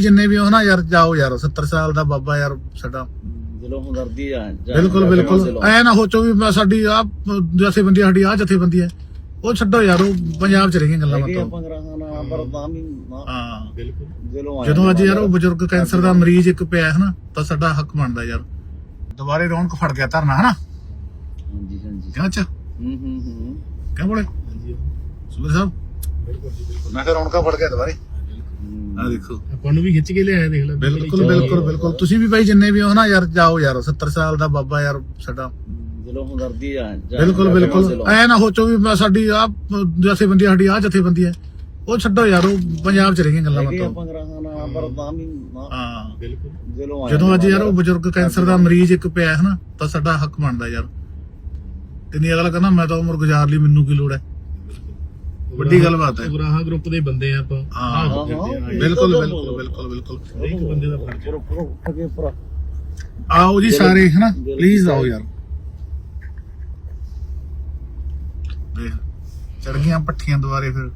ਜਿੰਨੇ ਵੀ ਹੋ ਨਾ ਯਾਰ ਜਾਓ ਯਾਰ 70 ਸਾਲ ਦਾ ਬਾਬਾ ਯਾਰ ਸਾਡਾ। ਦਿਲੋਂ ਹਮਦਰਦੀ ਆ ਜਾ- ਬਿਲਕੁਲ ਬਿਲਕੁਲ। ਐ ਨਾ ਸੋਚੋ ਵੀ ਮੈਂ ਸਾਡੀ ਆ ਜਥੇਬੰਦੀ ਸਾਡੀ ਆ ਜਥੇਬੰਦੀ ਹੈ ਉਹ ਛੱਡੋ ਯਾਰ ਉਹ ਪੰਜਾਬ ਚ ਰਹੀਆਂ ਗੱਲਾਂ ਹੈਗੇ ਬਾਤਾਂ। ਆਪਾਂ ਗ੍ਰਾਹਾਂ ਨਾਲ ਪਰ ਤਾਂ ਵੀ ਨਾ- ਹਾਂ। ਬਿਲਕੁਲ। ਦਿਲੋਂ ਆਇਆ ਜਦੋਂ ਅੱਜ ਯਾਰ ਉਹ। ਬਜ਼ੁਰਗ ਕੈਂਸਰ ਦਾ ਮਰੀਜ਼ ਇੱਕ ਪਿਆ ਹੈ ਨਾ ਤਾਂ ਸਾਡਾ ਹੱਕ ਬਣਦਾ ਯਾਰ। ਦੁਬਾਰੇ ਰੌਣਕ ਫੜ ਗਿਆ ਧਰਨਾ ਹਨਾ ਹਾਂਜੀ ਹਾਂਜੀ। ਕਿਉਂ ਚ ਹੂੰ ਹੂੰ ਹੂੰ। ਕਿਉਂ ਬੋਲੇ ਹਾਂਜੀ। ਸੁਬਰ ਸਾਹਿਬ। ਬਿਲਕੁਲ ਜੀ ਬਿਲਕੁਲ। ਮੈਂ ਕਿਹਾ ਰੌਣਕਾਂ ਫੜ ਗਿਆ ਦੁਬਾਰੇ। ਆ ਦੇਖੋ। ਆਪਾਂ ਨੂੰ ਵੀ ਖਿੱਚ ਕੇ ਲਿਆਇਆ ਦੇਖ ਲੈ। ਬਿਲਕੁਲ ਬਿਲਕੁਲ ਬਿਲਕੁਲ। ਤੁਸੀਂ ਵੀ ਭਾਈ ਜਿੰਨੇ ਵੀ ਹੋ ਨਾ ਯਾਰ ਜਾਓ ਯਾਰ 70 ਸਾਲ ਦਾ ਬਾਬਾ ਯਾਰ ਸਾਡਾ। ਦਿਲੋਂ ਹਮਦਰਦੀ ਆ ਜਾ- ਬਿਲਕੁਲ ਜਾ- ਬਿਲਕੁਲ। ਦਿਲੋਂ। ਐ ਨਾ ਸੋਚੋ ਵੀ ਮੈਂ ਸਾਡੀ ਆ ਜਥੇਬੰਦੀ ਸਾਡੀ ਆ ਜਥੇਬੰਦੀ ਹੈ ਉਹ ਛੱਡੋ ਯਾਰ ਉਹ ਪੰਜਾਬ ਚ ਰਹੀਆਂ ਗੱਲਾਂ ਆਇਆ ਜਦੋਂ ਅੱਜ ਯਾਰ ਉਹ। ਬਜ਼ੁਰਗ ਕੈਂਸਰ ਦਾ ਮਰੀਜ਼ ਇੱਕ ਪਿਆ ਹੈ ਨਾ ਤਾਂ ਸਾਡਾ ਹੱਕ ਬਣਦਾ ਯਾਰ। ਤੇ ਨਹੀਂ ਅਗਲਾ ਕਹਿੰਦਾ ਮੈਂ ਤਾਂ ਉਮਰ ਗੁਜ਼ਾਰ ਲਈ ਮੈਨੂੰ ਕੀ ਲੋੜ ਹੈ? ਵੱਡੀ ਗੱਲ ਬਾਤ ਹੈ। ਉਗਰਾਹਾਂ ਗਰੁੱਪ ਦੇ ਬੰਦੇ ਆ ਆਪਾਂ। ਹਾਂ, ਬਿਲਕੁਲ ਬਿਲਕੁਲ ਬਿਲਕੁਲ ਬਿਲਕੁਲ। ਹਰੇਕ ਬੰਦੇ ਦਾ ਫਰਜ਼ ਹੈ। ਪੂਰਾ ਪੂਰਾ ਉੱਠ ਕੇ ਪੂਰਾ ਆਓ ਜੀ ਸਾਰੇ ਹਨਾ? ਪਲੀਜ਼ ਆਓ ਯਾਰ। ਦੇਖ ਚੜ ਗਈਆਂ ਪੱਠੀਆਂ ਦੁਆਰੇ ਫਿਰ।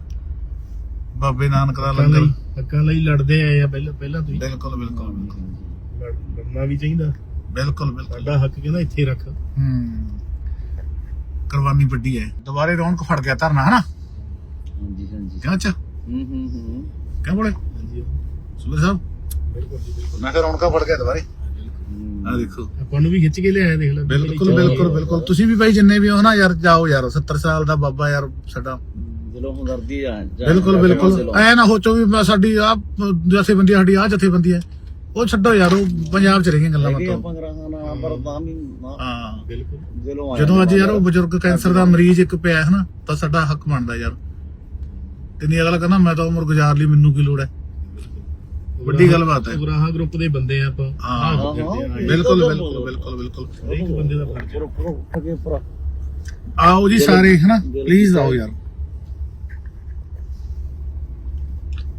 ਬਾਬੇ ਨਾਨਕ ਦਾ ਲੰਗਰ। ਲਈ ਹੱਕਾਂ ਲਈ ਲੜਦੇ ਆਏ ਆ ਪਹਿਲਾਂ ਪਹਿਲਾਂ ਤੋਂ ਹੀ। ਬਿਲਕੁਲ ਬਿਲਕੁਲ ਬਿਲਕੁਲ। ਲੜ- ਲੜਨਾ ਵੀ ਚਾਹੀਦਾ। ਬਿਲਕੁਲ ਬਿਲਕੁਲ। ਸਾਡਾ ਹੱਕ ਕਹਿੰਦਾ ਇੱਥੇ ਰੱਖ। ਹੂੰ। ਕੁਰਬਾਨੀ ਵੱਡੀ ਹੈ। ਦੁਬਾਰੇ ਰੌਣਕ ਫੜ ਗਿਆ ਧਰਨਾ ਹਨਾ? ਹਾਂਜੀ ਹਾਂਜੀ। ਚ? ਹੂੰ ਹੂੰ ਹੂੰ। ਕਿਉਂ ਬੋਲੇ ਹਾਂਜੀ। ਸੁਬਰ ਸਾਹਿਬ? ਬਿਲਕੁਲ ਜੀ ਬਿਲਕੁਲ। ਮੈਂ ਕਿਹਾ ਰੌਣਕਾਂ ਫੜ ਗਿਆ ਦੁਬਾਰੇ। ਆ ਦੇਖੋ। ਆਪਾਂ ਨੂੰ ਵੀ ਖਿੱਚ ਕੇ ਲਿਆਇਆ ਦੇਖ ਲੈ। ਬਿਲਕੁਲ ਬਿਲਕੁਲ ਬਿਲਕੁਲ। ਤੁਸੀਂ ਵੀ ਭਾਈ ਜਿੰਨੇ ਵੀ ਹੋ ਨਾ ਯਾਰ ਜਾਓ ਯਾਰ 70 ਸਾਲ ਦਾ ਬਾਬਾ ਯਾਰ ਸਾਡਾ। ਦਿਲੋਂ ਹਮਦਰਦੀ ਆ ਜਾ- ਬਿਲਕੁਲ ਬਿਲਕੁਲ। ਐ ਨਾ ਸੋਚੋ ਵੀ ਮੈਂ ਸਾਡੀ ਆ ਜਥੇਬੰਦੀ ਸਾਡੀ ਆ ਜਥੇਬੰਦੀ ਹੈ ਉਹ ਛੱਡੋ ਯਾਰ ਉਹ ਪੰਜਾਬ ਚ ਰਹੀਆਂ ਗੱਲਾਂ ਆਇਆ ਜਦੋਂ ਅੱਜ ਯਾਰ ਉਹ। ਬਜ਼ੁਰਗ ਕੈਂਸਰ ਦਾ ਮਰੀਜ਼ ਇੱਕ ਪਿਆ ਹੈ ਨਾ ਤਾਂ ਸਾਡਾ ਹੱਕ ਬਣਦਾ ਯਾਰ। ਤੇ ਨਹੀਂ ਅਗਲਾ ਕਹਿੰਦਾ ਮੈਂ ਤਾਂ ਉਮਰ ਗੁਜ਼ਾਰ ਲਈ ਮੈਨੂੰ ਕੀ ਲੋੜ ਹੈ? ਵੱਡੀ ਗੱਲ ਬਾਤ ਹੈ। ਉਗਰਾਹਾਂ ਗਰੁੱਪ ਦੇ ਬੰਦੇ ਆ ਆਪਾਂ। ਹਾਂ, ਬਿਲਕੁਲ ਬਿਲਕੁਲ ਬਿਲਕੁਲ ਬਿਲਕੁਲ। ਹਰੇਕ ਬੰਦੇ ਦਾ ਫਰਜ਼ ਹੈ। ਪੂਰਾ ਪੂਰਾ ਉੱਠ ਕੇ ਪੂਰਾ ਆਓ ਜੀ ਸਾਰੇ ਹਨਾ? ਪਲੀਜ਼ ਆਓ ਯਾਰ।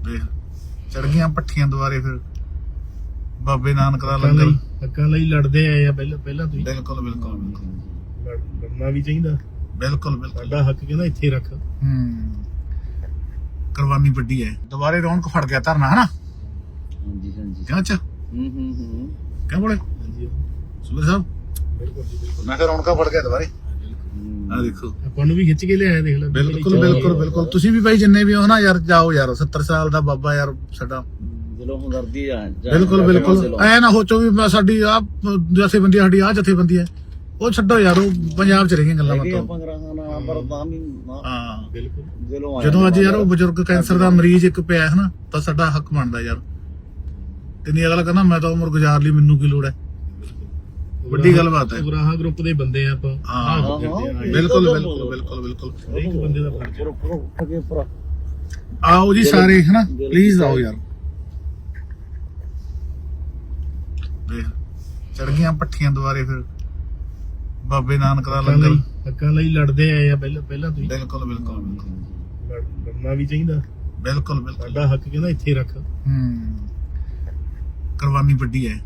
ਦੇਖ ਚੜ ਗਈਆਂ ਪੱਠੀਆਂ ਦੁਆਰੇ ਫਿਰ। ਬਾਬੇ ਨਾਨਕ ਦਾ ਲੰਗਰ। ਲਈ ਹੱਕਾਂ ਲਈ ਲੜਦੇ ਆਏ ਆ ਪਹਿਲਾਂ ਪਹਿਲਾਂ ਤੋਂ ਹੀ ਬਿਲਕੁਲ ਬਿਲਕੁਲ ਬਿਲਕੁਲ। ਲੜ- ਲੜਨਾ ਵੀ ਚਾਹੀਦਾ। ਬਿਲਕੁਲ ਬਿਲਕੁਲ। ਸਾਡਾ ਹੱਕ ਕਹਿੰਦਾ ਇੱਥੇ ਰੱਖ। ਹੂੰ। ਕੁਰਬਾਨੀ ਵੱਡੀ ਹੈ। ਦੁਬਾਰੇ ਰੌਣਕ ਫੜ ਗਿਆ ਧਰਨਾ ਹਨਾ? ਹਾਂਜੀ ਹਾਂਜੀ। ਕਿਉਂ ਚ? ਹੂੰ ਹੂੰ ਹੂੰ। ਕਿਉਂ ਬੋਲੇ? ਹਾਂਜੀ। ਸੁਬਰ ਸਾਹਿਬ? ਬਿਲਕੁਲ ਜੀ ਬਿਲਕੁਲ। ਮੈਂ ਕਿਹਾ ਰੌਣਕਾਂ ਫੜ ਗਿਆ ਦੁਬਾਰੇ। ਆ ਦੇਖੋ। ਆਪਾਂ ਨੂੰ ਵੀ ਖਿੱਚ ਕੇ ਲਿਆਇਆ ਦੇਖ ਲੈ ਬਿਲਕੁਲ ਬਿਲਕੁਲ ਬਿਲਕੁਲ। ਤੁਸੀਂ ਵੀ ਭਾਈ ਜਿੰਨੇ ਵੀ ਹੋ ਨਾ ਯਾਰ ਜਾਓ ਯਾਰ 70 ਸਾਲ ਦਾ ਬਾਬਾ ਯਾਰ ਸਾਡਾ। ਦਿਲੋਂ ਹਮਦਰਦੀ ਆ ਬਿਲਕੁਲ ਬਿਲਕੁਲ। ਐ ਨਾ ਸੋਚੋ ਵੀ ਮੈਂ ਸਾਡੀ ਆ ਜਥੇਬੰਦੀ ਸਾਡੀ ਆ ਜਥੇਬੰਦੀ ਹੈ। ਉਹ ਛੱਡੋ ਯਾਰ ਉਹ ਪੰਜਾਬ ਚ ਰਹੀਆਂ ਗੱਲਾਂ ਬਾਤਾਂ। ਹਾਂ। ਬਿਲਕੁਲ। ਜਦੋਂ ਅੱਜ ਯਾਰ ਉਹ। ਬਜ਼ੁਰਗ ਕੈਂਸਰ ਦਾ ਮਰੀਜ਼ ਇੱਕ ਪਿਆ ਹੈ ਨਾ ਤਾਂ ਸਾਡਾ ਹੱਕ ਬਣਦਾ ਯਾਰ। ਤੇ ਨਹੀਂ ਅਗਲਾ ਕਹਿੰਦਾ ਮੈਂ ਤਾਂ ਉਮਰ ਗੁਜ਼ਾਰ ਲਈ ਮੈਨੂੰ ਕੀ ਲੋੜ ਹੈ? ਵੱਡੀ ਗੱਲ ਬਾਤ ਹੈ। ਉਗਰਾਹਾਂ ਗਰੁੱਪ ਦੇ ਬੰਦੇ ਆ ਆਪਾਂ। ਹਾਂ, ਬਿਲਕੁਲ ਬਿਲਕੁਲ ਬਿਲਕੁਲ ਬੰਦੇ ਦਾ ਫਰਜ਼ ਆਓ ਜੀ ਸਾਰੇ ਹਨਾ? ਪਲੀਜ਼ ਆਓ ਯਾਰ। ਦੇਖ ਚੜ ਗਈਆਂ ਪੱਠੀਆਂ ਦੁਆਰੇ ਫਿਰ। ਬਾਬੇ ਨਾਨਕ ਦਾ ਹੱਕਾਂ ਲੰਗਰ। ਲਈ ਹੱਕਾਂ ਲਈ ਲੜਦੇ ਆਏ ਆ ਪਹਿਲਾਂ ਪਹਿਲਾਂ ਤੋਂ ਹੀ ਬਿਲਕੁਲ ਬਿਲਕੁਲ ਬਿਲਕੁਲ। ਲੜ- ਲੜਨਾ ਵੀ ਚਾਹੀਦਾ। ਬਿਲਕੁਲ ਬਿਲਕੁਲ। ਸਾਡਾ ਹੱਕ ਕਹਿੰਦਾ ਇੱਥੇ ਰੱਖ। ਹੂੰ। ਕੁਰਬਾਨੀ ਵੱਡੀ ਹੈ।